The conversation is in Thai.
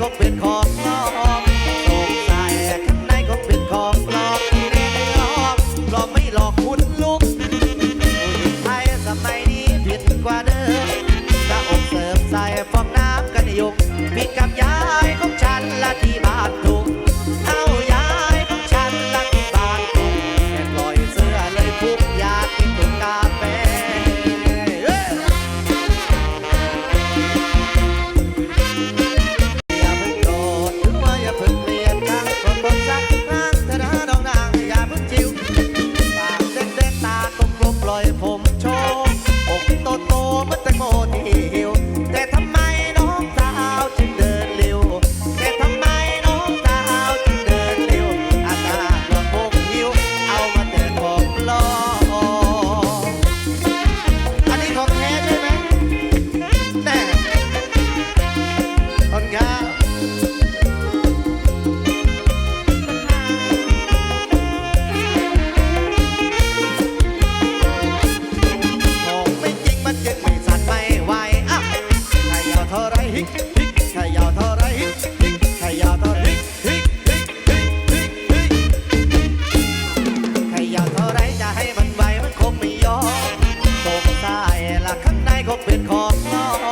คงเป็นของปลอมสงสัยข้างในคงเป็นของปลอมที่ได้หลอกปลอมไม่หลอกคุณลุกผู้หญิงไทยสมัยนี้ผิดกว่าเดิมจะอกเสริมใส่ฟองน้ำกันยุกมีกับยา ฮิกฮิยาวเท่าไรฮิกฮิยากเท่าไรจะให้มันไหมันคงไม่ยอมตกใต้ละข้างในคงเป็นของนอก